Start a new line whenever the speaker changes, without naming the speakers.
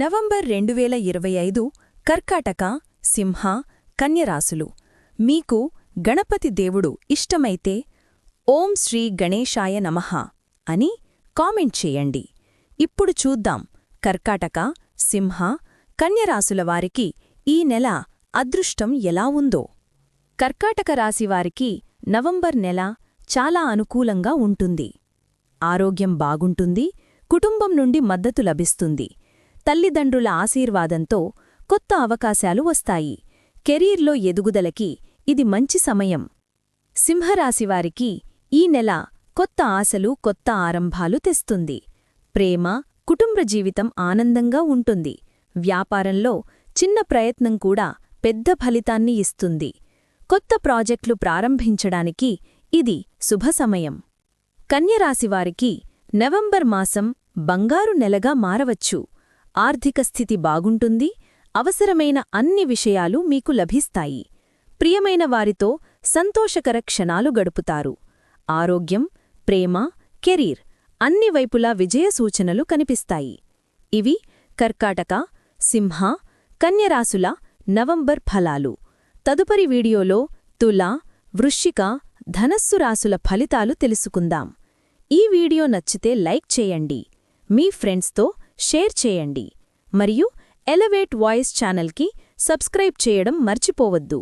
November రెండు వేల ఇరవై ఐదు కర్కాటక సింహ కన్యరాశులు. మీకు గణపతి దేవుడు ఇష్టమైతే ఓం శ్రీ గణేశాయ నమః అని కామెంట్ చేయండి. ఇప్పుడు చూద్దాం కర్కాటక సింహ కన్యరాశుల వారికి ఈ నెల అదృష్టం ఎలా ఉందో. కర్కాటక రాశివారికి నవంబర్ నెల చాలా అనుకూలంగా ఉంటుంది. ఆరోగ్యం బాగుంటుంది కుటుంబం నుండి మద్దతు లభిస్తుంది. తల్లిదండ్రుల ఆశీర్వాదంతో కొత్త అవకాశాలు వస్తాయి. కెరీర్లో ఎదుగుదలకి ఇది మంచి సమయం. సింహరాశివారికి ఈ నెల కొత్త ఆశలు కొత్త ఆరంభాలు తెస్తుంది. ప్రేమ కుటుంబ జీవితం ఆనందంగా ఉంటుంది. వ్యాపారంలో చిన్న ప్రయత్నం కూడా పెద్ద ఫలితాన్ని ఇస్తుంది. కొత్త ప్రాజెక్టులు ప్రారంభించడానికి ఇది శుభ సమయం. కన్యరాశివారికి నవంబర్ మాసం బంగారు నెలగా మారవచ్చు. ఆర్థిక స్థితి బాగుంటుంది అవసరమైన అన్ని విషయాలు మీకు లభిస్తాయి. ప్రియమైన వారితో సంతోషకర క్షణాలు గడుపుతారు. ఆరోగ్యం ప్రేమ కెరీర్ అన్ని వైపులా విజయ సూచనలు కనిపిస్తాయి. ఇవి కర్కాటక సింహ కన్యరాశుల నవంబర్ ఫలాలు. తదుపరి వీడియోలో తుల వృశ్చిక ధనస్సు రాసుల ఫలితాలు తెలుసుకుందాం. ఈ వీడియో నచ్చితే లైక్ చేయండి. మీ ఫ్రెండ్స్తో షేర్ చేయండి. మరియు ఎలవేట్ వాయిస్ ఛానల్కి సబ్స్క్రైబ్ చేయడం మర్చిపోవద్దు.